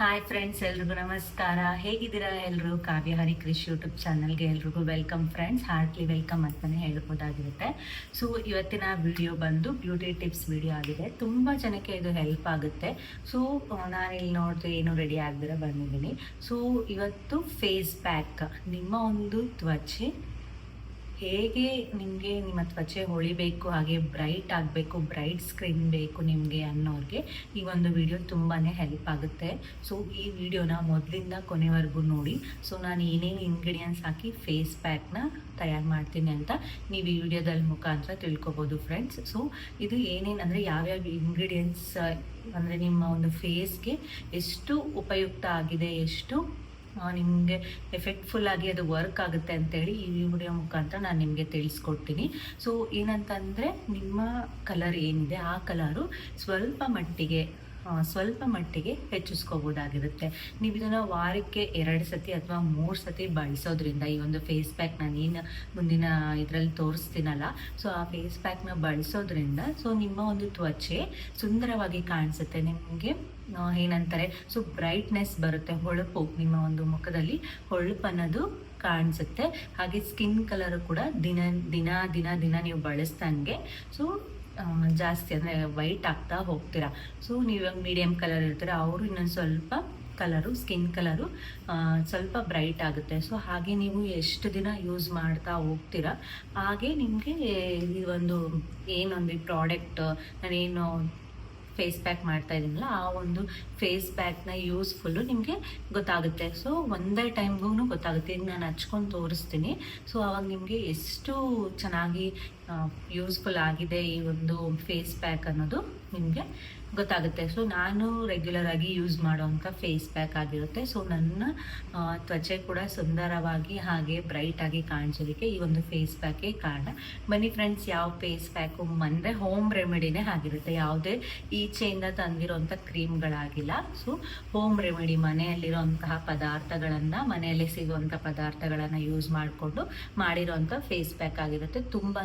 Hi friends ಎಲ್ರಿಗೂ ನಮಸ್ಕಾರ. ಹೇಗಿದ್ದೀರಾ ಎಲ್ಲರೂ ಕಾವ್ಯ ಹರಿ ಕೃಷಿ ಯೂಟ್ಯೂಬ್ ಚಾನಲ್ಗೆ ಎಲ್ರಿಗೂ ವೆಲ್ಕಮ್ ಫ್ರೆಂಡ್ಸ್ ಹಾರ್ಟ್ಲಿ ವೆಲ್ಕಮ್ ಅಂತಲೇ ಹೇಳ್ಬೋದಾಗಿರುತ್ತೆ. ಸೊ ಇವತ್ತಿನ ವಿಡಿಯೋ ಬಂದು ಬ್ಯೂಟಿ ಟಿಪ್ಸ್ ವಿಡಿಯೋ ಆಗಿದೆ. ತುಂಬ ಜನಕ್ಕೆ ಇದು ಹೆಲ್ಪ್ ಆಗುತ್ತೆ. ಸೊ ನಾನು ಇಲ್ಲಿ ನೋಡಿದ್ರೆ ಏನು ರೆಡಿ ಆಗದಿರ ಬಂದಿದ್ದೀನಿ. ಸೊ ಇವತ್ತು ಫೇಸ್ ಪ್ಯಾಕ್ ನಿಮ್ಮ ಒಂದು ತ್ವಚೆ ಹೇಗೆ ನಿಮಗೆ ನಿಮ್ಮ ತ್ವಚೆ ಹೊಳಿಬೇಕು, ಹಾಗೆ ಬ್ರೈಟ್ ಆಗಬೇಕು, ಬ್ರೈಟ್ ಸ್ಕ್ರೀನ್ ಬೇಕು ನಿಮಗೆ ಅನ್ನೋರಿಗೆ ಈ ಒಂದು ವಿಡಿಯೋ ತುಂಬಾ ಹೆಲ್ಪ್ ಆಗುತ್ತೆ. ಸೊ ಈ ವಿಡಿಯೋನ ಮೊದಲಿಂದ ಕೊನೆವರೆಗೂ ನೋಡಿ. ಸೊ ನಾನು ಏನೇನು ಇಂಗ್ರೀಡಿಯೆಂಟ್ಸ್ ಹಾಕಿ ಫೇಸ್ ಪ್ಯಾಕ್ನ ತಯಾರು ಮಾಡ್ತೀನಿ ಅಂತ ನೀವು ಈ ವಿಡಿಯೋದಲ್ಲಿ ಮುಖಾಂತರ ತಿಳ್ಕೊಬೋದು ಫ್ರೆಂಡ್ಸ್ ಸೊ ಇದು ಏನೇನು ಅಂದರೆ ಯಾವ್ಯಾವ ಇಂಗ್ರೀಡಿಯೆಂಟ್ಸ್ ಅಂದರೆ ನಿಮ್ಮ ಒಂದು ಫೇಸ್ಗೆ ಎಷ್ಟು ಉಪಯುಕ್ತ ಆಗಿದೆ, ಎಷ್ಟು ನಿಮಗೆ ಎಫೆಕ್ಟ್ಫುಲ್ ಆಗಿ ಅದು ವರ್ಕ್ ಆಗುತ್ತೆ ಅಂತೇಳಿ ಈ ವಿಡಿಯೋ ಮುಖಾಂತರ ನಾನು ನಿಮಗೆ ತಿಳಿಸ್ಕೊಡ್ತೀನಿ. ಸೊ ಏನಂತಂದರೆ ನಿಮ್ಮ ಕಲರ್ ಏನಿದೆ, ಆ ಕಲರು ಸ್ವಲ್ಪ ಮಟ್ಟಿಗೆ ಸ್ವಲ್ಪ ಮಟ್ಟಿಗೆ ಹೆಚ್ಚಿಸ್ಕೋಬೋದಾಗಿರುತ್ತೆ. ನೀವು ಇದನ್ನು ವಾರಕ್ಕೆ ಎರಡು ಸತಿ ಅಥವಾ ಮೂರು ಸತಿ ಬಳಸೋದ್ರಿಂದ ಈ ಒಂದು ಫೇಸ್ ಪ್ಯಾಕ್ ನಾನು ಏನು ಮುಂದಿನ ಇದರಲ್ಲಿ ತೋರಿಸ್ತೀನಲ್ಲ ಸೊ ಆ ಫೇಸ್ ಪ್ಯಾಕ್ನ ಬಳಸೋದ್ರಿಂದ ಸೊ ನಿಮ್ಮ ಒಂದು ತ್ವಚೆ ಸುಂದರವಾಗಿ ಕಾಣಿಸುತ್ತೆ ನಿಮಗೆ. ಏನಂತಾರೆ? ಸೊ ಬ್ರೈಟ್ನೆಸ್ ಬರುತ್ತೆ, ಹೊಳಪು. ನಿಮ್ಮ ಒಂದು ಮುಖದಲ್ಲಿ ಹೊಳಪು ಅನ್ನೋದು ಕಾಣಿಸುತ್ತೆ. ಹಾಗೆ ಸ್ಕಿನ್ ಕಲರು ಕೂಡ ದಿನ ದಿನ ದಿನ ದಿನ ನೀವು ಬಳಸ್ದಂಗೆ ಸೊ ಜಾಸ್ತಿ ಅಂದರೆ ವೈಟ್ ಆಗ್ತಾ ಹೋಗ್ತೀರಾ. ಸೊ ನೀವು ಇವಾಗ ಮೀಡಿಯಮ್ ಕಲರ್ ಇರ್ತೀರ, ಅವರು ಇನ್ನೊಂದು ಸ್ವಲ್ಪ ಕಲರು ಸ್ಕಿನ್ ಕಲರು ಸ್ವಲ್ಪ ಬ್ರೈಟ್ ಆಗುತ್ತೆ. ಸೊ ಹಾಗೆ ನೀವು ಎಷ್ಟು ದಿನ ಯೂಸ್ ಮಾಡ್ತಾ ಹೋಗ್ತೀರಾ, ಹಾಗೆ ನಿಮಗೆ ಈ ಒಂದು ಏನೊಂದು ಈ ಪ್ರಾಡಕ್ಟ್ ನಾನೇನು ಫೇಸ್ ಪ್ಯಾಕ್ ಮಾಡ್ತಾ ಇದ್ದೀನಲ್ಲ, ಆ ಒಂದು ಫೇಸ್ ಪ್ಯಾಕ್ನ ಯೂಸ್ಫುಲ್ಲು ನಿಮಗೆ ಗೊತ್ತಾಗುತ್ತೆ. ಸೊ ಒಂದೇ ಟೈಮ್ಗೂ ಗೊತ್ತಾಗುತ್ತೆ. ಈಗ ನಾನು ಹಚ್ಕೊಂಡು ತೋರಿಸ್ತೀನಿ. ಸೊ ಅವಾಗ ನಿಮಗೆ ಎಷ್ಟು ಚೆನ್ನಾಗಿ ಯೂಸ್ಫುಲ್ ಆಗಿದೆ ಈ ಒಂದು ಫೇಸ್ ಪ್ಯಾಕ್ ಅನ್ನೋದು ನಿಮಗೆ ಗೊತ್ತಾಗುತ್ತೆ. ಸೊ ನಾನು ರೆಗ್ಯುಲರ್ ಆಗಿ ಯೂಸ್ ಮಾಡುವಂಥ ಫೇಸ್ ಪ್ಯಾಕ್ ಆಗಿರುತ್ತೆ. ಸೊ ನನ್ನ ತ್ವಚೆ ಕೂಡ ಸುಂದರವಾಗಿ ಹಾಗೆ ಬ್ರೈಟ್ ಆಗಿ ಕಾಣಿಸೋದಕ್ಕೆ ಈ ಒಂದು ಫೇಸ್ ಪ್ಯಾಕೇ ಕಾರಣ. ಬನ್ನಿ ಫ್ರೆಂಡ್ಸ್ ಯಾವ ಫೇಸ್ ಪ್ಯಾಕು ಅಂದರೆ ಹೋಮ್ ರೆಮಿಡಿನೇ ಆಗಿರುತ್ತೆ. ಯಾವುದೇ ಈಚೆಯಿಂದ ತಂದಿರೋಂಥ ಕ್ರೀಮ್ಗಳಾಗಿಲ್ಲ. ಸೊ ಹೋಮ್ ರೆಮಿಡಿ ಮನೆಯಲ್ಲಿರುವಂತಹ ಪದಾರ್ಥಗಳನ್ನು, ಮನೆಯಲ್ಲಿ ಸಿಗುವಂಥ ಪದಾರ್ಥಗಳನ್ನು ಯೂಸ್ ಮಾಡಿಕೊಂಡು ಮಾಡಿರೋವಂಥ ಫೇಸ್ ಪ್ಯಾಕ್ ಆಗಿರುತ್ತೆ. ತುಂಬಾ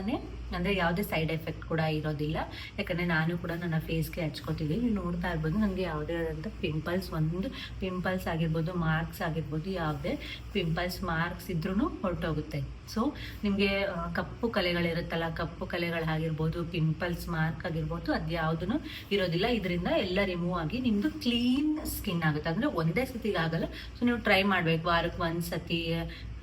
ಅಂದರೆ ಯಾವುದೇ ಸೈಡ್ ಎಫೆಕ್ಟ್ ಕೂಡ ಇರೋದಿಲ್ಲ. ಯಾಕಂದರೆ ನಾನು ಕೂಡ ನನ್ನ ಫೇಸ್ಗೆ ಹಚ್ಕೋತಿದ್ದೀನಿ. ನೀವು ನೋಡ್ತಾ ಇರ್ಬೋದು ನನಗೆ ಯಾವುದೇ ಆದಂಥ ಪಿಂಪಲ್ಸ್ ಒಂದು ಪಿಂಪಲ್ಸ್ ಆಗಿರ್ಬೋದು ಮಾರ್ಕ್ಸ್ ಆಗಿರ್ಬೋದು, ಯಾವುದೇ ಪಿಂಪಲ್ಸ್ ಮಾರ್ಕ್ಸ್ ಇದ್ರೂ ಹೊರಟೋಗುತ್ತೆ. ಸೊ ನಿಮಗೆ ಕಪ್ಪು ಕಲೆಗಳಿರುತ್ತಲ್ಲ, ಕಪ್ಪು ಕಲೆಗಳಾಗಿರ್ಬೋದು ಪಿಂಪಲ್ಸ್ ಮಾರ್ಕ್ ಆಗಿರ್ಬೋದು, ಅದು ಯಾವುದೂ ಇರೋದಿಲ್ಲ. ಇದರಿಂದ ಎಲ್ಲ ರಿಮೂವ್ ಆಗಿ ನಿಮ್ಮದು ಕ್ಲೀನ್ ಸ್ಕಿನ್ ಆಗುತ್ತೆ. ಅಂದರೆ ಒಂದೇ ಸತಿಗೆ ಆಗಲ್ಲ. ಸೊ ನೀವು ಟ್ರೈ ಮಾಡಬೇಕು. ವಾರಕ್ಕೆ ಒಂದು ಸತಿ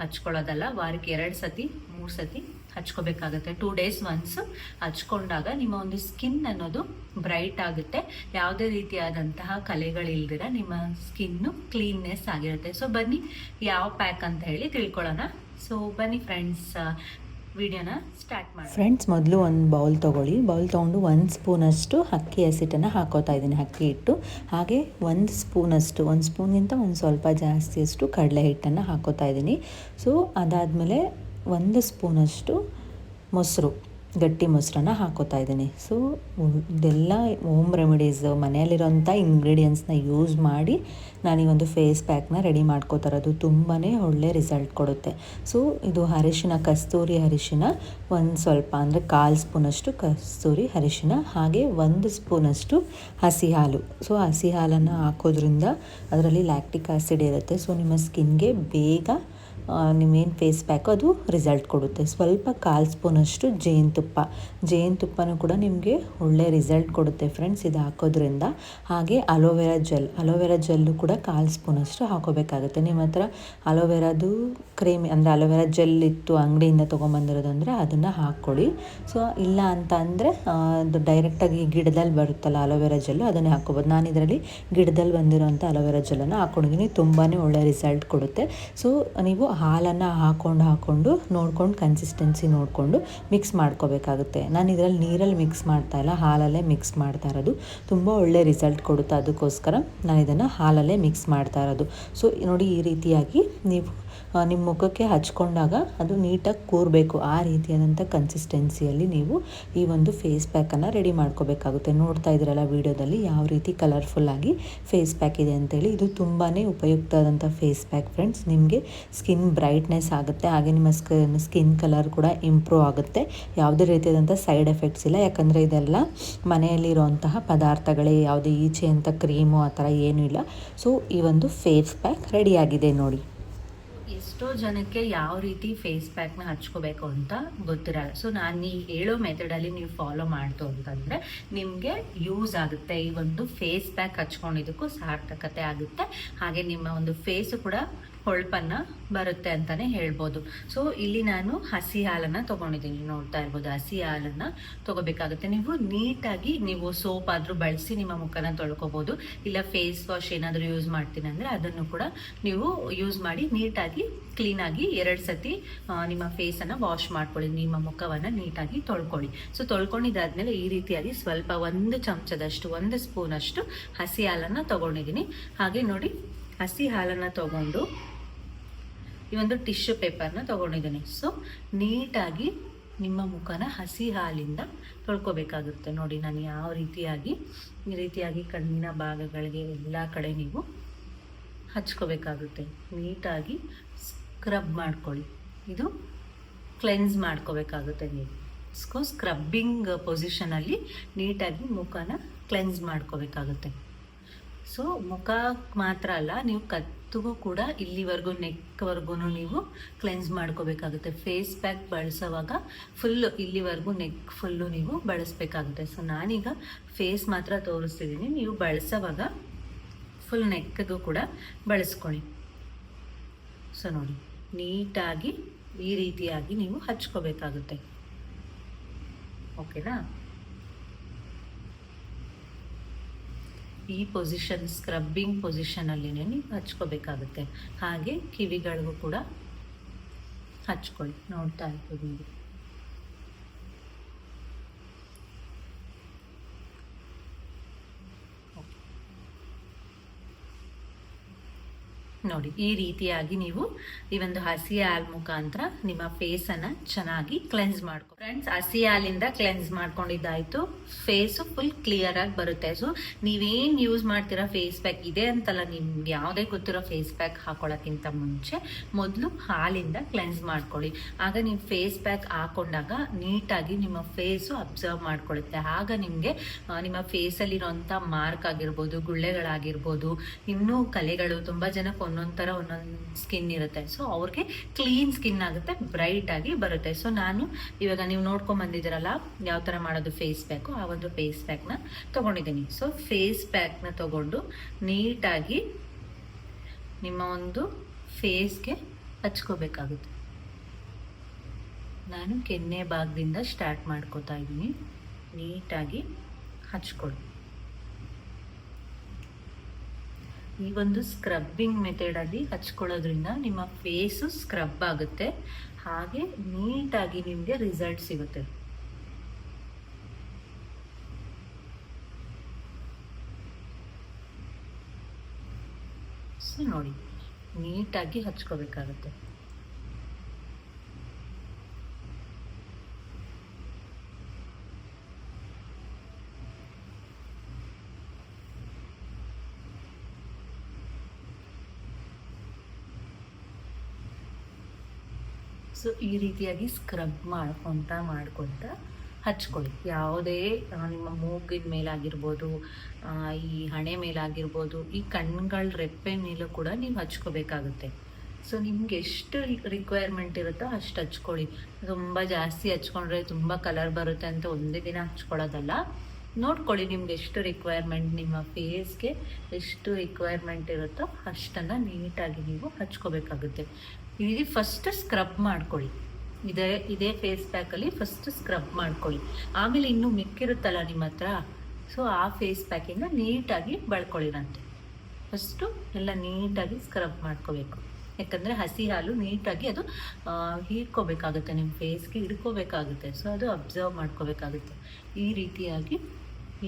ಹಚ್ಕೊಳ್ಳೋದಲ್ಲ. ವಾರಕ್ಕೆ ಎರಡು ಸತಿ, ಮೂರು ಸತಿ. ಹಚ್ಕೋಬೇಕಾಗುತ್ತೆ. ಟೂ ಡೇಸ್ ಒನ್ಸ್ ಹಚ್ಕೊಂಡಾಗ ನಿಮ್ಮ ಒಂದು ಸ್ಕಿನ್ ಅನ್ನೋದು ಬ್ರೈಟ್ ಆಗುತ್ತೆ. ಯಾವುದೇ ರೀತಿಯಾದಂತಹ ಕಲೆಗಳಿಲ್ದಿರ ನಿಮ್ಮ ಸ್ಕಿನ್ನು ಕ್ಲೀನ್ನೆಸ್ ಆಗಿರುತ್ತೆ. ಸೊ ಬನ್ನಿ ಯಾವ ಪ್ಯಾಕ್ ಅಂತ ಹೇಳಿ ತಿಳ್ಕೊಳ್ಳೋಣ. ಸೊ ಬನ್ನಿ ಫ್ರೆಂಡ್ಸ್ ವಿಡಿಯೋನ ಸ್ಟಾರ್ಟ್ ಮಾಡಿ ಫ್ರೆಂಡ್ಸ್ ಮೊದಲು ಒಂದು ಬೌಲ್ ತೊಗೊಳ್ಳಿ. ಬೌಲ್ ತೊಗೊಂಡು ಒಂದು ಸ್ಪೂನಷ್ಟು ಅಕ್ಕಿ ಹಸಿಟ್ಟನ್ನು ಹಾಕೋತಾ ಇದ್ದೀನಿ. ಅಕ್ಕಿ ಹಿಟ್ಟು. ಹಾಗೆ ಒಂದು ಸ್ಪೂನಷ್ಟು, ಒಂದು ಸ್ಪೂನ್ಗಿಂತ ಒಂದು ಸ್ವಲ್ಪ ಜಾಸ್ತಿಯಷ್ಟು ಕಡಲೆ ಹಿಟ್ಟನ್ನು ಹಾಕೋತಾ ಇದ್ದೀನಿ. ಸೊ ಅದಾದಮೇಲೆ ಒಂದು ಸ್ಪೂನಷ್ಟು ಮೊಸರು, ಗಟ್ಟಿ ಮೊಸರನ್ನ ಹಾಕೋತಾ ಇದ್ದೀನಿ. ಸೊ ಇದೆಲ್ಲ ಹೋಮ್ ರೆಮಿಡೀಸ್ ಮನೆಯಲ್ಲಿರೋಂಥ ಇಂಗ್ರೀಡಿಯೆಂಟ್ಸ್ನ ಯೂಸ್ ಮಾಡಿ ನಾನು ಒಂದು ಫೇಸ್ ಪ್ಯಾಕ್ನ ರೆಡಿ ಮಾಡ್ಕೋತಾರೋದು ತುಂಬಾ ಒಳ್ಳೆ ರಿಸಲ್ಟ್ ಕೊಡುತ್ತೆ. ಸೊ ಇದು ಅರಿಶಿನ, ಕಸ್ತೂರಿ ಅರಿಶಿನ ಒಂದು ಸ್ವಲ್ಪ, ಅಂದರೆ ಕಾಲು ಸ್ಪೂನಷ್ಟು ಕಸ್ತೂರಿ ಅರಿಶಿನ, ಹಾಗೆ ಒಂದು ಸ್ಪೂನಷ್ಟು ಹಸಿ ಹಾಲು. ಸೊ ಹಸಿ ಹಾಲನ್ನು ಹಾಕೋದ್ರಿಂದ ಅದರಲ್ಲಿ ಲ್ಯಾಕ್ಟಿಕ್ ಆಸಿಡ್ ಇರುತ್ತೆ. ಸೊ ನಿಮ್ಮ ಸ್ಕಿನ್ಗೆ ಬೇಗ ನಿಮ್ಮೇನು ಫೇಸ್ ಪ್ಯಾಕು ಅದು ರಿಸಲ್ಟ್ ಕೊಡುತ್ತೆ. ಸ್ವಲ್ಪ ಕಾಲು ಸ್ಪೂನಷ್ಟು ಜೇನುತುಪ್ಪ. ಜೇನುತುಪ್ಪನೂ ಕೂಡ ನಿಮಗೆ ಒಳ್ಳೆ ರಿಸಲ್ಟ್ ಕೊಡುತ್ತೆ ಫ್ರೆಂಡ್ಸ್ ಇದು ಹಾಕೋದ್ರಿಂದ. ಹಾಗೆ ಅಲೋವೆರಾ ಜೆಲ್ ಅಲೋವೆರಾ ಜೆಲ್ಲು ಕೂಡ ಕಾಲು ಸ್ಪೂನಷ್ಟು ಹಾಕೋಬೇಕಾಗುತ್ತೆ. ನಿಮ್ಮ ಹತ್ರ ಅಲೋವೆರಾದು ಕ್ರೀಮ್ ಅಂದರೆ ಅಲೋವೆರಾ ಜೆಲ್ ಇತ್ತು ಅಂಗಡಿಯಿಂದ ತೊಗೊಂಬಂದಿರೋದು ಅಂದರೆ ಅದನ್ನು ಹಾಕ್ಕೊಳ್ಳಿ. ಸೊ ಇಲ್ಲ ಅಂತ ಅಂದರೆ ಅದು ಡೈರೆಕ್ಟಾಗಿ ಗಿಡದಲ್ಲಿ ಬರುತ್ತಲ್ಲ ಅಲೋವೆರಾ ಜೆಲ್ಲು ಅದನ್ನೇ ಹಾಕ್ಕೋಬೋದು. ನಾನು ಇದರಲ್ಲಿ ಗಿಡದಲ್ಲಿ ಬಂದಿರೋಂಥ ಅಲೋವೆರಾ ಜೆಲ್ಲನ್ನು ಹಾಕ್ಕೊಂಡಿದ್ದೀನಿ ತುಂಬಾ ಒಳ್ಳೆ ರಿಸಲ್ಟ್ ಕೊಡುತ್ತೆ. ಸೊ ನೀವು ಹಾಲನ್ನು ಹಾಕ್ಕೊಂಡು ಹಾಕ್ಕೊಂಡು ನೋಡ್ಕೊಂಡು ಕನ್ಸಿಸ್ಟೆನ್ಸಿ ನೋಡಿಕೊಂಡು ಮಿಕ್ಸ್ ಮಾಡ್ಕೋಬೇಕಾಗುತ್ತೆ. ನಾನು ಇದರಲ್ಲಿ ನೀರಲ್ಲಿ ಮಿಕ್ಸ್ ಮಾಡ್ತಾ ಇಲ್ಲ, ಹಾಲಲ್ಲೇ ಮಿಕ್ಸ್ ಮಾಡ್ತಾ ಇರೋದು. ತುಂಬ ಒಳ್ಳೆ ರಿಸಲ್ಟ್ ಕೊಡುತ್ತೆ ಅದಕ್ಕೋಸ್ಕರ ನಾನು ಇದನ್ನು ಹಾಲಲ್ಲೇ ಮಿಕ್ಸ್ ಮಾಡ್ತಾ ಇರೋದು. ಸೊ ನೋಡಿ ಈ ರೀತಿಯಾಗಿ ನೀವು ನಿಮ್ಮ ಮುಖಕ್ಕೆ ಹಚ್ಕೊಂಡಾಗ ಅದು ನೀಟಾಗಿ ಕೂರಬೇಕು. ಆ ರೀತಿಯಾದಂಥ ಕನ್ಸಿಸ್ಟೆನ್ಸಿಯಲ್ಲಿ ನೀವು ಈ ಒಂದು ಫೇಸ್ ಪ್ಯಾಕನ್ನು ರೆಡಿ ಮಾಡ್ಕೋಬೇಕಾಗುತ್ತೆ. ನೋಡ್ತಾ ಇದ್ದೀರಲ್ಲ ವೀಡಿಯೋದಲ್ಲಿ ಯಾವ ರೀತಿ ಕಲರ್ಫುಲ್ಲಾಗಿ ಫೇಸ್ ಪ್ಯಾಕ್ ಇದೆ ಅಂತೇಳಿ. ಇದು ತುಂಬಾ ಉಪಯುಕ್ತವಾದಂಥ ಫೇಸ್ ಪ್ಯಾಕ್ ಫ್ರೆಂಡ್ಸ್ ನಿಮಗೆ ಸ್ಕಿನ್ ಬ್ರೈಟ್ನೆಸ್ ಆಗುತ್ತೆ, ಹಾಗೆ ನಿಮ್ಮ ಸ್ಕಿನ್ ಸ್ಕಿನ್ ಕಲರ್ ಕೂಡ ಇಂಪ್ರೂವ್ ಆಗುತ್ತೆ. ಯಾವುದೇ ರೀತಿಯಾದಂಥ ಸೈಡ್ ಎಫೆಕ್ಟ್ಸ್ ಇಲ್ಲ. ಯಾಕಂದರೆ ಇದೆಲ್ಲ ಮನೆಯಲ್ಲಿರುವಂತಹ ಪದಾರ್ಥಗಳೇ, ಯಾವುದೇ ಈಚೆ ಅಂತ ಕ್ರೀಮು ಆ ಥರ ಏನೂ ಇಲ್ಲ. ಸೊ ಈ ಒಂದು ಫೇಸ್ ಪ್ಯಾಕ್ ರೆಡಿಯಾಗಿದೆ ನೋಡಿ. ಎಷ್ಟೋ ಜನಕ್ಕೆ ಯಾವ ರೀತಿ ಫೇಸ್ ಪ್ಯಾಕ್ನ ಹಚ್ಕೋಬೇಕು ಅಂತ ಗೊತ್ತಿರಲ್ಲ. ಸೊ ನಾನು ಈ ಹೇಳೋ ಮೆಥಡಲ್ಲಿ ನೀವು ಫಾಲೋ ಮಾಡ್ತು ಅಂತಂದರೆ ನಿಮಗೆ ಯೂಸ್ ಆಗುತ್ತೆ. ಈ ಒಂದು ಫೇಸ್ ಪ್ಯಾಕ್ ಹಚ್ಕೊಂಡಿದ್ದಕ್ಕೂ ಸಾರ್ಥಕತೆ ಆಗುತ್ತೆ. ಹಾಗೆ ನಿಮ್ಮ ಒಂದು ಫೇಸು ಕೂಡ ಹೊಳಪನ್ನು ಬರುತ್ತೆ ಅಂತಲೇ ಹೇಳ್ಬೋದು. ಸೊ ಇಲ್ಲಿ ನಾನು ಹಸಿ ಹಾಲನ್ನು ತೊಗೊಂಡಿದ್ದೀನಿ. ನೋಡ್ತಾ ಇರ್ಬೋದು, ಹಸಿ ಹಾಲನ್ನು ತೊಗೋಬೇಕಾಗುತ್ತೆ. ನೀವು ನೀಟಾಗಿ ನೀವು ಸೋಪ್ ಆದರೂ ಬಳಸಿ ನಿಮ್ಮ ಮುಖನ ತೊಳ್ಕೊಬೋದು. ಇಲ್ಲ ಫೇಸ್ ವಾಶ್ ಏನಾದರೂ ಯೂಸ್ ಮಾಡ್ತೀನಿ ಅಂದರೆ ಅದನ್ನು ಕೂಡ ನೀವು ಯೂಸ್ ಮಾಡಿ ನೀಟಾಗಿ ಕ್ಲೀನಾಗಿ ಎರಡು ಸತಿ ನಿಮ್ಮ ಫೇಸನ್ನು ವಾಶ್ ಮಾಡ್ಕೊಳ್ಳಿ. ನಿಮ್ಮ ಮುಖವನ್ನು ನೀಟಾಗಿ ತೊಳ್ಕೊಳ್ಳಿ. ಸೊ ತೊಳ್ಕೊಂಡಿದ್ದಾದ್ಮೇಲೆ ಈ ರೀತಿಯಾಗಿ ಸ್ವಲ್ಪ ಒಂದು ಚಮಚದಷ್ಟು, ಒಂದು ಸ್ಪೂನಷ್ಟು ಹಸಿ ಹಾಲನ್ನು ತೊಗೊಂಡಿದ್ದೀನಿ. ಹಾಗೆ ನೋಡಿ ಹಸಿ ಹಾಲನ್ನು ತೊಗೊಂಡು ಈ ಒಂದು ಟಿಶ್ಯೂ ಪೇಪರ್ನ ತೊಗೊಂಡಿದ್ದೀನಿ. ಸೊ ನೀಟಾಗಿ ನಿಮ್ಮ ಮುಖನ ಹಸಿ ಹಾಲಿಂದ ತೊಳ್ಕೊಬೇಕಾಗುತ್ತೆ. ನೋಡಿ, ನಾನು ಯಾವ ರೀತಿಯಾಗಿ, ಈ ರೀತಿಯಾಗಿ ಕಣ್ಣಿನ ಭಾಗಗಳಿಗೆ ಎಲ್ಲ ಕಡೆ ನೀವು ಹಚ್ಕೋಬೇಕಾಗುತ್ತೆ. ನೀಟಾಗಿ ಸ್ಕ್ರಬ್ ಮಾಡ್ಕೊಳ್ಳಿ. ಇದು ಕ್ಲೆನ್ಸ್ ಮಾಡ್ಕೋಬೇಕಾಗುತ್ತೆ ನೀವು. ಸ್ಕೋ ಸ್ಕ್ರಬ್ಬಿಂಗ್ ಪೊಸಿಷನಲ್ಲಿ ನೀಟಾಗಿ ಮುಖನ ಕ್ಲೆನ್ಸ್ ಮಾಡ್ಕೋಬೇಕಾಗುತ್ತೆ. ಸೊ ಮುಖ ಮಾತ್ರ ಅಲ್ಲ, ನೀವು ಕತ್ತಿಗೂ ಕೂಡ ಇಲ್ಲಿವರೆಗೂ ನೆಕ್ವರೆಗೂ ನೀವು ಕ್ಲೆನ್ಸ್ ಮಾಡ್ಕೋಬೇಕಾಗುತ್ತೆ. ಫೇಸ್ ಪ್ಯಾಕ್ ಬಳಸೋವಾಗ ಫುಲ್ಲು ಇಲ್ಲಿವರೆಗೂ ನೆಕ್ ಫುಲ್ಲು ನೀವು ಬಳಸಬೇಕಾಗುತ್ತೆ. ಸೊ ನಾನೀಗ ಫೇಸ್ ಮಾತ್ರ ತೋರಿಸ್ತಿದ್ದೀನಿ ನೀವು ಬಳಸೋವಾಗ ಫುಲ್ ನೆಕ್ಗೂ ಕೂಡ ಬಳಸ್ಕೊಳ್ಳಿ. ಸೊ ನೋಡಿ, ನೀಟಾಗಿ ಈ ರೀತಿಯಾಗಿ ನೀವು ಹಚ್ಕೋಬೇಕಾಗುತ್ತೆ. ಓಕೆನಾ? ಈ ಪೊಸಿಷನ್ ಸ್ಕ್ರಬ್ಬಿಂಗ್ ಪೊಸಿಷನಲ್ಲಿ ನೀವು ಹಚ್ಕೋಬೇಕಾಗುತ್ತೆ. ಹಾಗೆ ಕಿವಿಗಳಿಗೂ ಕೂಡ ಹಚ್ಕೊಳ್ಳಿ ನೋಡ್ತಾ ಇರ್ಬೋದು ನೋಡಿ, ಈ ರೀತಿಯಾಗಿ ನೀವು ಈ ಒಂದು ಹಸಿ ಹಾಲ್ ಮುಖಾಂತರ ನಿಮ್ಮ ಫೇಸನ್ನು ಚೆನ್ನಾಗಿ ಕ್ಲೆನ್ಸ್ ಮಾಡ್ಕೊ ಫ್ರೆಂಡ್ಸ್ ಹಸಿ ಹಾಲಿಂದ ಕ್ಲೆನ್ಸ್ ಮಾಡ್ಕೊಂಡಿದ್ದಾಯ್ತು. ಫೇಸು ಫುಲ್ ಕ್ಲಿಯರ್ ಆಗಿ ಬರುತ್ತೆ. ಸೊ ನೀವೇನು ಯೂಸ್ ಮಾಡ್ತೀರಾ ಫೇಸ್ ಪ್ಯಾಕ್ ಇದೆ ಅಂತಲ್ಲ, ನಿಮ್ಗೆ ಯಾವುದೇ ಗೊತ್ತಿರೋ ಫೇಸ್ ಪ್ಯಾಕ್ ಹಾಕೊಳ್ಳೋಕ್ಕಿಂತ ಮುಂಚೆ ಮೊದಲು ಹಾಲಿಂದ ಕ್ಲೆನ್ಸ್ ಮಾಡ್ಕೊಳ್ಳಿ. ಆಗ ನೀವು ಫೇಸ್ ಪ್ಯಾಕ್ ಹಾಕೊಂಡಾಗ ನೀಟಾಗಿ ನಿಮ್ಮ ಫೇಸು ಅಬ್ಸರ್ವ್ ಮಾಡ್ಕೊಳ್ಳುತ್ತೆ. ಆಗ ನಿಮಗೆ ನಿಮ್ಮ ಫೇಸಲ್ಲಿರುವಂಥ ಮಾರ್ಕ್ ಆಗಿರ್ಬೋದು, ಗುಳ್ಳೆಗಳಾಗಿರ್ಬೋದು, ಇನ್ನೂ ಕಲೆಗಳು, ತುಂಬ ಜನಕ್ಕೆ ಒಂದೊಂದು ಥರ ಒಂದೊಂದು ಸ್ಕಿನ್ ಇರುತ್ತೆ. ಸೊ ಅವ್ರಿಗೆ ಕ್ಲೀನ್ ಸ್ಕಿನ್ ಆಗುತ್ತೆ ಬ್ರೈಟ್ ಆಗಿ ಬರುತ್ತೆ. ಸೊ ನಾನು ಇವಾಗ ನೀವು ನೋಡ್ಕೊಂಡ್ ಬಂದಿದ್ದೀರಲ್ಲ ಯಾವ ಥರ ಮಾಡೋದು ಫೇಸ್ ಪ್ಯಾಕು ಆ ಒಂದು ಫೇಸ್ ಪ್ಯಾಕ್ನ ತೊಗೊಂಡಿದ್ದೀನಿ. ಸೊ ಫೇಸ್ ಪ್ಯಾಕ್ನ ತೊಗೊಂಡು ನೀಟಾಗಿ ನಿಮ್ಮ ಒಂದು ಫೇಸ್ಗೆ ಹಚ್ಕೋಬೇಕಾಗುತ್ತೆ. ನಾನು ಕೆನ್ನೆ ಭಾಗದಿಂದ ಸ್ಟಾರ್ಟ್ ಮಾಡ್ಕೋತಾ ಇದ್ದೀನಿ. ನೀಟಾಗಿ ಹಚ್ಕೊಳ್ಳಿ ಈ ಒಂದು ಸ್ಕ್ರಬ್ಬಿಂಗ್ ಮೆಥಡಲ್ಲಿ ಹಚ್ಕೊಳ್ಳೋದ್ರಿಂದ ನಿಮ್ಮ ಫೇಸು ಸ್ಕ್ರಬ್ ಆಗುತ್ತೆ. ಹಾಗೆ ನೀಟಾಗಿ ನಿಮಗೆ ರಿಸಲ್ಟ್ ಸಿಗುತ್ತೆ. ಸೊ ನೋಡಿ ನೀಟಾಗಿ ಹಚ್ಕೋಬೇಕಾಗುತ್ತೆ. ಸೊ ಈ ರೀತಿಯಾಗಿ ಸ್ಕ್ರಬ್ ಮಾಡ್ಕೊತ ಮಾಡ್ಕೊತ ಹಚ್ಕೊಳ್ಳಿ. ಯಾವುದೇ ನಿಮ್ಮ ಮೂಗಿನ ಮೇಲಾಗಿರ್ಬೋದು ಈ ಹಣೆ ಮೇಲಾಗಿರ್ಬೋದು, ಈ ಕಣ್ಗಳ ರೆಪ್ಪೆ ಮೇಲೂ ಕೂಡ ನೀವು ಹಚ್ಕೋಬೇಕಾಗುತ್ತೆ. ಸೊ ನಿಮ್ಗೆ ಎಷ್ಟು ರಿಕ್ವೈರ್ಮೆಂಟ್ ಇರುತ್ತೋ ಅಷ್ಟು ಹಚ್ಕೊಳ್ಳಿ. ತುಂಬ ಜಾಸ್ತಿ ಹಚ್ಕೊಂಡ್ರೆ ತುಂಬ ಕಲರ್ ಬರುತ್ತೆ ಅಂತ ಒಂದೇ ದಿನ ಹಚ್ಕೊಳ್ಳೋದಲ್ಲ. ನೋಡ್ಕೊಳ್ಳಿ ನಿಮ್ಗೆ ಎಷ್ಟು ರಿಕ್ವೈರ್ಮೆಂಟ್ ನಿಮ್ಮ ಫೇಸ್ಗೆ ಎಷ್ಟು ರಿಕ್ವೈರ್ಮೆಂಟ್ ಇರುತ್ತೋ ಅಷ್ಟನ್ನು ನೀಟಾಗಿ ನೀವು ಹಚ್ಕೋಬೇಕಾಗುತ್ತೆ. ಇಲ್ಲಿ ಫಸ್ಟ್ ಸ್ಕ್ರಬ್ ಮಾಡ್ಕೊಳ್ಳಿ. ಇದೇ ಇದೇ ಫೇಸ್ ಪ್ಯಾಕಲ್ಲಿ ಫಸ್ಟ್ ಸ್ಕ್ರಬ್ ಮಾಡ್ಕೊಳ್ಳಿ. ಆಮೇಲೆ ಇನ್ನೂ ಮಿಕ್ಕಿರುತ್ತಲ್ಲ ನಿಮ್ಮ ಹತ್ರ ಸೊ ಆ ಫೇಸ್ ಪ್ಯಾಕಿಂದ ನೀಟಾಗಿ ಬಳ್ಕೊಳ್ಳಿರಂತೆ. ಫಸ್ಟು ಎಲ್ಲ ನೀಟಾಗಿ ಸ್ಕ್ರಬ್ ಮಾಡ್ಕೋಬೇಕು. ಯಾಕಂದರೆ ಹಸಿ ಹಾಲು ನೀಟಾಗಿ ಅದು ಹೀರ್ಕೋಬೇಕಾಗುತ್ತೆ, ನಿಮ್ಮ ಫೇಸ್ಗೆ ಹಿಡ್ಕೋಬೇಕಾಗುತ್ತೆ. ಸೊ ಅದು ಅಬ್ಸರ್ವ್ ಮಾಡ್ಕೋಬೇಕಾಗುತ್ತೆ. ಈ ರೀತಿಯಾಗಿ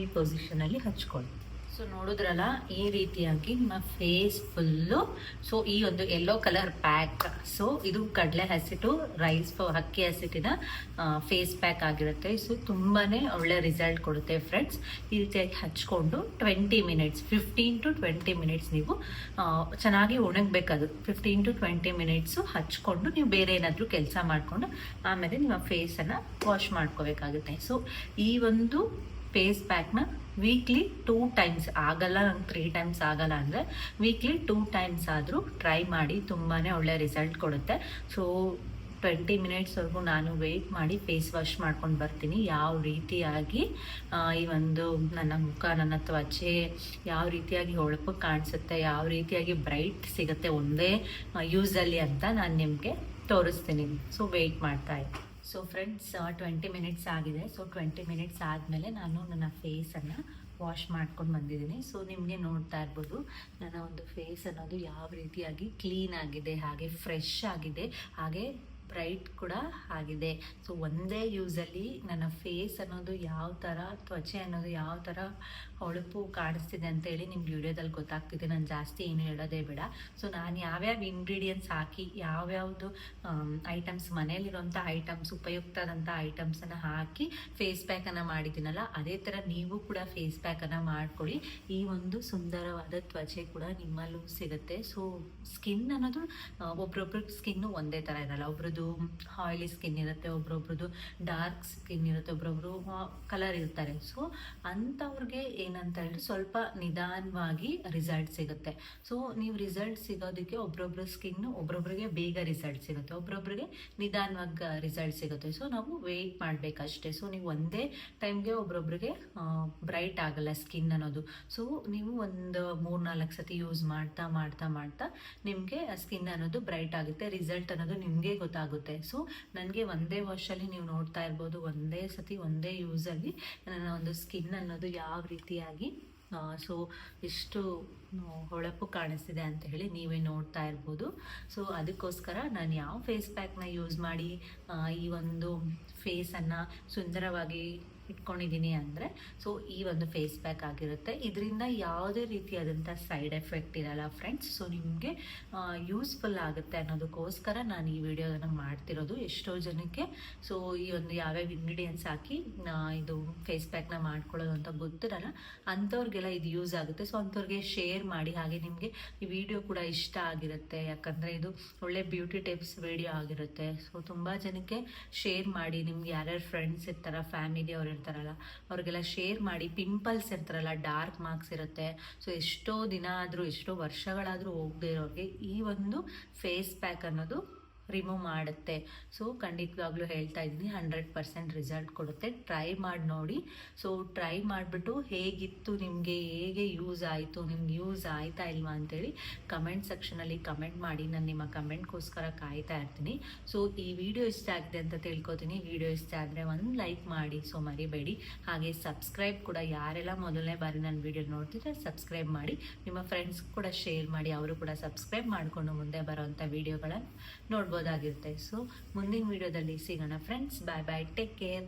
ಈ ಪೊಸಿಷನಲ್ಲಿ ಹಚ್ಕೊಳ್ಳಿ. ಸೊ ನೋಡಿದ್ರಲ್ಲ, ಈ ರೀತಿಯಾಗಿ ನಿಮ್ಮ ಫೇಸ್ ಫುಲ್ಲು ಸೊ ಈ ಒಂದು ಯೆಲ್ಲೋ ಕಲರ್ ಪ್ಯಾಕ್ ಸೊ ಇದು ಕಡಲೆ ಹಸಿಟ್ಟು ರೈಸ್ ಅಕ್ಕಿ ಹಸಿಟ್ಟಿನ ಫೇಸ್ ಪ್ಯಾಕ್ ಆಗಿರುತ್ತೆ. ಸೊ ತುಂಬಾ ಒಳ್ಳೆ ರಿಸಲ್ಟ್ ಕೊಡುತ್ತೆ ಫ್ರೆಂಡ್ಸ್ ಈ ರೀತಿಯಾಗಿ ಹಚ್ಕೊಂಡು twenty minutes fifteen to twenty minutes ನೀವು ಚೆನ್ನಾಗಿ ಒಣಗಬೇಕದು. ಫಿಫ್ಟೀನ್ ಟು ಟ್ವೆಂಟಿ ಮಿನಿಟ್ಸು ಹಚ್ಕೊಂಡು ನೀವು ಬೇರೆ ಏನಾದರೂ ಕೆಲಸ ಮಾಡಿಕೊಂಡು, ಆಮೇಲೆ ನಿಮ್ಮ ಫೇಸನ್ನು ವಾಶ್ ಮಾಡ್ಕೋಬೇಕಾಗುತ್ತೆ. ಸೊ ಈ ಒಂದು ಫೇಸ್ ಪ್ಯಾಕ್ನ ವೀಕ್ಲಿ ಟೂ ಟೈಮ್ಸ್ ಆಗಲ್ಲ ನಂಗೆ ತ್ರೀ ಟೈಮ್ಸ್ ಆಗಲ್ಲ ಅಂದರೆ ವೀಕ್ಲಿ ಟೂ ಟೈಮ್ಸ್ ಆದರೂ ಟ್ರೈ ಮಾಡಿ ತುಂಬಾ ಒಳ್ಳೆ ರಿಸಲ್ಟ್ ಕೊಡುತ್ತೆ. ಸೊ ಟ್ವೆಂಟಿ ಮಿನಿಟ್ಸ್ವರೆಗೂ ನಾನು ವೆಯ್ಟ್ ಮಾಡಿ ಫೇಸ್ ವಾಶ್ ಮಾಡ್ಕೊಂಡು ಬರ್ತೀನಿ. ಯಾವ ರೀತಿಯಾಗಿ ಈ ಒಂದು ನನ್ನ ಮುಖ, ನನ್ನ ತ್ವಚೆ ಯಾವ ರೀತಿಯಾಗಿ ಹೊಳಪು ಕಾಣಿಸುತ್ತೆ, ಯಾವ ರೀತಿಯಾಗಿ ಬ್ರೈಟ್ ಸಿಗುತ್ತೆ ಒಂದೇ ಯೂಸಲ್ಲಿ ಅಂತ ನಾನು ನಿಮಗೆ ತೋರಿಸ್ತೀನಿ. ಸೊ ವೆಯ್ಟ್ ಮಾಡ್ತಾ ಇದ್ದೀನಿ. ಸೊ ಫ್ರೆಂಡ್ಸ್ ಟ್ವೆಂಟಿ ಮಿನಿಟ್ಸ್ ಆಗಿದೆ. ಸೊ ಟ್ವೆಂಟಿ ಮಿನಿಟ್ಸ್ ಆದಮೇಲೆ ನಾನು ನನ್ನ ಫೇಸನ್ನು ವಾಶ್ ಮಾಡ್ಕೊಂಡು ಬಂದಿದ್ದೀನಿ. ಸೊ ನಿಮಗೆ ನೋಡ್ತಾ ಇರ್ಬೋದು, ನನ್ನ ಒಂದು ಫೇಸ್ ಅನ್ನೋದು ಯಾವ ರೀತಿಯಾಗಿ ಕ್ಲೀನ್ ಆಗಿದೆ, ಹಾಗೆ ಫ್ರೆಶ್ ಆಗಿದೆ, ಹಾಗೆ ಬ್ರೈಟ್ ಕೂಡ ಆಗಿದೆ. ಸೊ ಒಂದೇ ಯೂಸಲ್ಲಿ ನನ್ನ ಫೇಸ್ ಅನ್ನೋದು ಯಾವ ಥರ ತ್ವಚೆ ಅನ್ನೋದು ಯಾವ ಥರ ಹೊಳಪು ಕಾಣಿಸ್ತಿದೆ ಅಂತೇಳಿ ನಿಮ್ಗೆ ವಿಡಿಯೋದಲ್ಲಿ ಗೊತ್ತಾಗ್ತಿದೆ. ನಾನು ಜಾಸ್ತಿ ಏನು ಹೇಳೋದೇ ಬೇಡ. ಸೊ ನಾನು ಯಾವ್ಯಾವ ಇಂಗ್ರೀಡಿಯೆಂಟ್ಸ್ ಹಾಕಿ, ಯಾವ್ಯಾವುದು ಐಟಮ್ಸ್ ಮನೆಯಲ್ಲಿರುವಂಥ ಐಟಮ್ಸ್ ಉಪಯುಕ್ತದಂಥ ಐಟಮ್ಸನ್ನು ಹಾಕಿ ಫೇಸ್ ಪ್ಯಾಕನ್ನು ಮಾಡಿದ್ದೀನಲ್ಲ, ಅದೇ ಥರ ನೀವು ಕೂಡ ಫೇಸ್ ಪ್ಯಾಕನ್ನು ಮಾಡ್ಕೊಳ್ಳಿ. ಈ ಒಂದು ಸುಂದರವಾದ ತ್ವಚೆ ಕೂಡ ನಿಮ್ಮಲ್ಲೂ ಸಿಗುತ್ತೆ. ಸೊ ಸ್ಕಿನ್ ಅನ್ನೋದು ಒಬ್ರೊಬ್ರ ಸ್ಕಿನ್ನು ಒಂದೇ ಥರ ಇರಲ್ಲ. ಒಬ್ರದ್ದು ಆಯಿಲಿ ಸ್ಕಿನ್ ಇರುತ್ತೆ, ಒಬ್ರೊಬ್ರದ್ದು ಡಾರ್ಕ್ ಸ್ಕಿನ್ ಇರುತ್ತೆ, ಒಬ್ರೊಬ್ರು ಕಲರ್ ಇರ್ತಾರೆ. ಸೊ ಅಂಥವ್ರಿಗೆ ಏನಂತ ಹೇಳಿದ್ರೆ ಸ್ವಲ್ಪ ನಿಧಾನವಾಗಿ ರಿಸಲ್ಟ್ ಸಿಗುತ್ತೆ. ಸೊ ನೀವು ರಿಸಲ್ಟ್ ಸಿಗೋದಕ್ಕೆ ಒಬ್ರೊಬ್ರ ಸ್ಕಿನ್ನು ಒಬ್ರೊಬ್ರಿಗೆ ಬೇಗ ರಿಸಲ್ಟ್ ಸಿಗುತ್ತೆ. ಒಬ್ರೊಬ್ರಿಗೆ ನಿಧಾನವಾಗಿ ರಿಸಲ್ಟ್ ಸಿಗುತ್ತೆ. ಸೊ ನಾವು ವೆಯ್ಟ್ ಮಾಡಬೇಕಷ್ಟೇ. ಸೊ ನೀವು ಒಂದೇ ಟೈಮ್ಗೆ ಒಬ್ರೊಬ್ರಿಗೆ ಬ್ರೈಟ್ ಆಗಲ್ಲ ಸ್ಕಿನ್ ಅನ್ನೋದು. ಸೊ ನೀವು ಒಂದು ಮೂರ್ನಾಲ್ಕು ಸತಿ ಯೂಸ್ ಮಾಡ್ತಾ ಮಾಡ್ತಾ ಮಾಡ್ತಾ ನಿಮಗೆ ಸ್ಕಿನ್ ಅನ್ನೋದು ಬ್ರೈಟ್ ಆಗುತ್ತೆ. ರಿಸಲ್ಟ್ ಅನ್ನೋದು ನಿಮಗೆ ಗೊತ್ತಾಗುತ್ತೆ. ಸೊ ನನಗೆ ಒಂದೇ ವಾಶಲ್ಲಿ ನೀವು ನೋಡ್ತಾ ಇರ್ಬೋದು, ಒಂದೇ ಸತಿ ಒಂದೇ ಯೂಸಲ್ಲಿ ನನ್ನ ಒಂದು ಸ್ಕಿನ್ ಅನ್ನೋದು ಯಾವ ರೀತಿಯಾಗಿ ಸೊ ಎಷ್ಟು ಹೊಳಪು ಕಾಣಿಸ್ತಿದೆ ಅಂತ ಹೇಳಿ ನೀವೇ ನೋಡ್ತಾ ಇರ್ಬೋದು. ಸೊ ಅದಕ್ಕೋಸ್ಕರ ನಾನು ಯಾವ ಫೇಸ್ ಪ್ಯಾಕ್ನ ಯೂಸ್ ಮಾಡಿ ಈ ಒಂದು ಫೇಸನ್ನು ಸುಂದರವಾಗಿ ಇಟ್ಕೊಂಡಿದ್ದೀನಿ ಅಂದರೆ ಸೊ ಈ ಒಂದು ಫೇಸ್ ಪ್ಯಾಕ್ ಆಗಿರುತ್ತೆ. ಇದರಿಂದ ಯಾವುದೇ ರೀತಿಯಾದಂಥ ಸೈಡ್ ಎಫೆಕ್ಟ್ ಇರಲ್ಲ ಫ್ರೆಂಡ್ಸ್ ಸೊ ನಿಮಗೆ ಯೂಸ್ಫುಲ್ ಆಗುತ್ತೆ ಅನ್ನೋದಕ್ಕೋಸ್ಕರ ನಾನು ಈ ವಿಡಿಯೋನ ಮಾಡ್ತಿರೋದು ಎಷ್ಟೋ ಜನಕ್ಕೆ. ಸೊ ಈ ಒಂದು ಯಾವ್ಯಾವ ಇಂಗ್ರೀಡಿಯೆಂಟ್ಸ್ ಹಾಕಿ ಇದು ಫೇಸ್ ಪ್ಯಾಕ್ನ ಮಾಡ್ಕೊಳ್ಳೋದು ಅಂತ ಗೊತ್ತಿರಲ್ಲ, ಅಂಥವ್ರಿಗೆಲ್ಲ ಇದು ಯೂಸ್ ಆಗುತ್ತೆ. ಸೊ ಅಂಥವ್ರಿಗೆ ಶೇರ್ ಮಾಡಿ, ಹಾಗೆ ನಿಮಗೆ ಈ ವಿಡಿಯೋ ಕೂಡ ಇಷ್ಟ ಆಗಿರುತ್ತೆ. ಯಾಕಂದರೆ ಇದು ಒಳ್ಳೆ ಬ್ಯೂಟಿ ಟಿಪ್ಸ್ ವಿಡಿಯೋ ಆಗಿರುತ್ತೆ. ಸೊ ತುಂಬ ಜನಕ್ಕೆ ಶೇರ್ ಮಾಡಿ, ನಿಮ್ಗೆ ಯಾರ್ಯಾರು ಫ್ರೆಂಡ್ಸ್ ಇರ್ತಾರ ಫ್ಯಾಮಿಲಿ ಅವ್ರು ಇರ್ತಾರಲ್ಲ ಅವ್ರಿಗೆಲ್ಲ ಶೇರ್ ಮಾಡಿ ಪಿಂಪಲ್ಸ್ ಇರ್ತಾರಲ್ಲ ಡಾರ್ಕ್ ಮಾರ್ಕ್ಸ್ ಇರುತ್ತೆ. ಸೊ ಎಷ್ಟೋ ದಿನ ಆದರೂ, ಎಷ್ಟೋ ವರ್ಷಗಳಾದರೂ ಹೋಗದೆ ಇರೋರಿಗೆ ಈ ಒಂದು ಫೇಸ್ ಪ್ಯಾಕ್ ಅನ್ನೋದು ರಿಮೂವ್ ಮಾಡುತ್ತೆ. ಸೊ ಖಂಡಿತವಾಗ್ಲೂ ಹೇಳ್ತಾ ಇದ್ದೀನಿ ಹಂಡ್ರೆಡ್ ಪರ್ಸೆಂಟ್ ರಿಸಲ್ಟ್ ಕೊಡುತ್ತೆ. ಟ್ರೈ ಮಾಡಿ ನೋಡಿ. ಸೊ ಟ್ರೈ ಮಾಡಿಬಿಟ್ಟು ಹೇಗಿತ್ತು, ನಿಮಗೆ ಹೇಗೆ ಯೂಸ್ ಆಯಿತು, ನಿಮ್ಗೆ ಯೂಸ್ ಆಯ್ತಾ ಇಲ್ವಾ ಅಂತೇಳಿ ಕಮೆಂಟ್ ಸೆಕ್ಷನಲ್ಲಿ ಕಮೆಂಟ್ ಮಾಡಿ. ನಾನು ನಿಮ್ಮ ಕಮೆಂಟ್ಗೋಸ್ಕರ ಕಾಯ್ತಾ ಇರ್ತೀನಿ. ಸೊ ಈ ವಿಡಿಯೋ ಇಷ್ಟ ಆಗಿದೆ ಅಂತ ತಿಳ್ಕೊತೀನಿ. ವಿಡಿಯೋ ಇಷ್ಟ ಆದರೆ ಒಂದು ಲೈಕ್ ಮಾಡಿ. ಸೊ ಮರಿಬೇಡಿ. ಹಾಗೆ ಸಬ್ಸ್ಕ್ರೈಬ್ ಕೂಡ ಯಾರೆಲ್ಲ ಮೊದಲನೇ ಬಾರಿ ನನ್ನ ವಿಡಿಯೋ ನೋಡ್ತಿದ್ರೆ ಸಬ್ಸ್ಕ್ರೈಬ್ ಮಾಡಿ. ನಿಮ್ಮ ಫ್ರೆಂಡ್ಸ್ ಕೂಡ ಶೇರ್ ಮಾಡಿ. ಅವರು ಕೂಡ ಸಬ್ಸ್ಕ್ರೈಬ್ ಮಾಡಿಕೊಂಡು ಮುಂದೆ ಬರೋವಂಥ ವಿಡಿಯೋಗಳನ್ನು ನೋಡ್ಬೋದಾಗಿರುತ್ತೆ ಸೊ ಮುಂದಿನ ವಿಡಿಯೋದಲ್ಲಿ ಸಿಗೋಣ friends bye bye take care